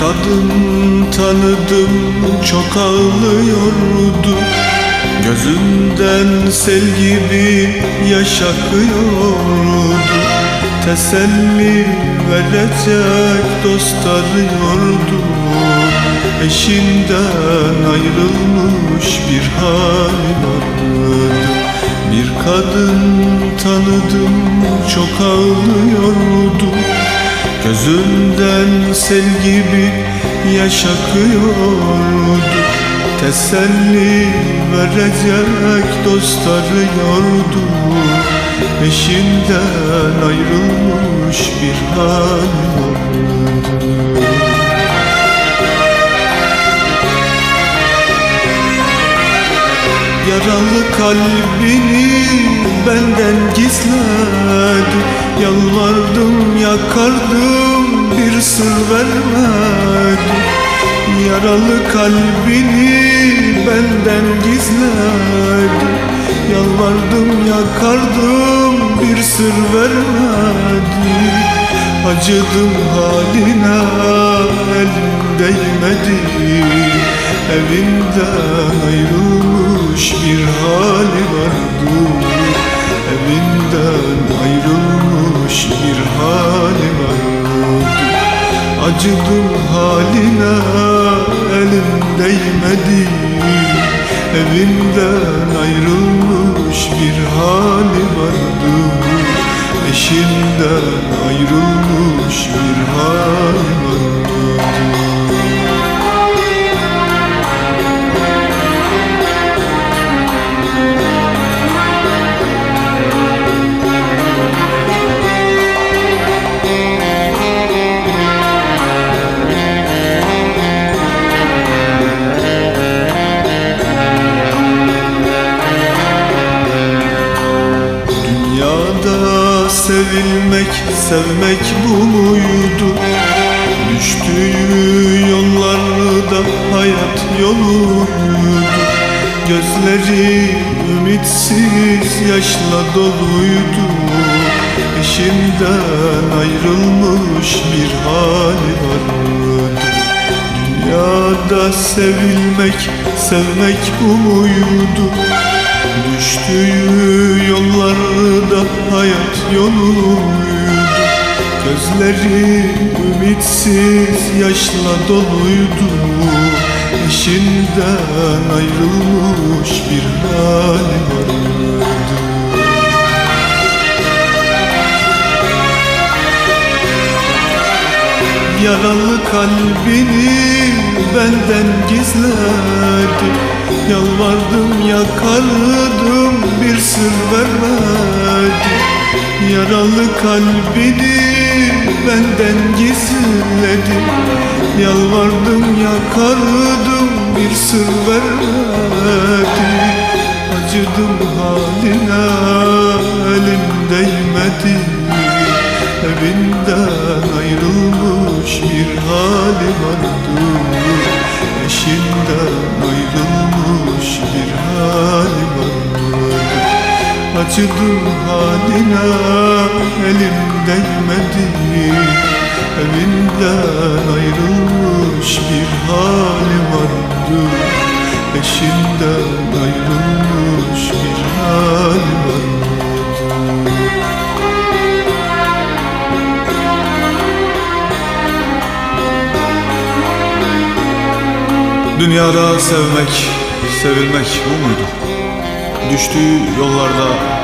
kadın tanıdım çok ağlıyordu. Gözünden sel gibi yaş akıyordu. Teselli verecek dost arıyordu. Eşinden ayrılmış bir hal vardı Bir kadın tanıdım çok ağlıyordu Gözünden sel gibi yaş akıyordu. Teselli verecek dost arıyordu Eşinden ayrılmış bir hal kalbini benden gizledi. Yalvardım yakardım bir sır vermedi. Yaralı kalbini benden gizledi. Yalvardım yakardım bir sır vermedi. Acıdım haline elim değmedi Evinden ayrılmış bir hali vardı Evinden ayrılmış bir hali vardı Acıdım haline elim değmedi. Evinden ayrılmış bir hali vardı Eşinden ayrılmış bir hali sevmek bu muydu? Düştüğü yollarda hayat yoluydu Gözleri ümitsiz yaşla doluydu Eşinden ayrılmış bir hali vardı Dünyada sevilmek, sevmek bu muydu? Düştüğü yollarda hayat yoluydu Gözleri ümitsiz yaşla doluydu. Eşinden ayrılmış bir hali vardı Yaralı kalbini benden gizledi Yalvardım yakardım bir sır vermedi. Yaralı kalbini benden gizledi. Yalvardım yakardım bir sır vermedi. Acıdım haline elim değmedi. Evinden Acıdım haline elim değmedi. Evinden ayrılmış bir hali vardı. Eşinden ayrılmış bir hali vardı. Dünyada sevmek, sevilmek bu muydu? Düştüğü yollarda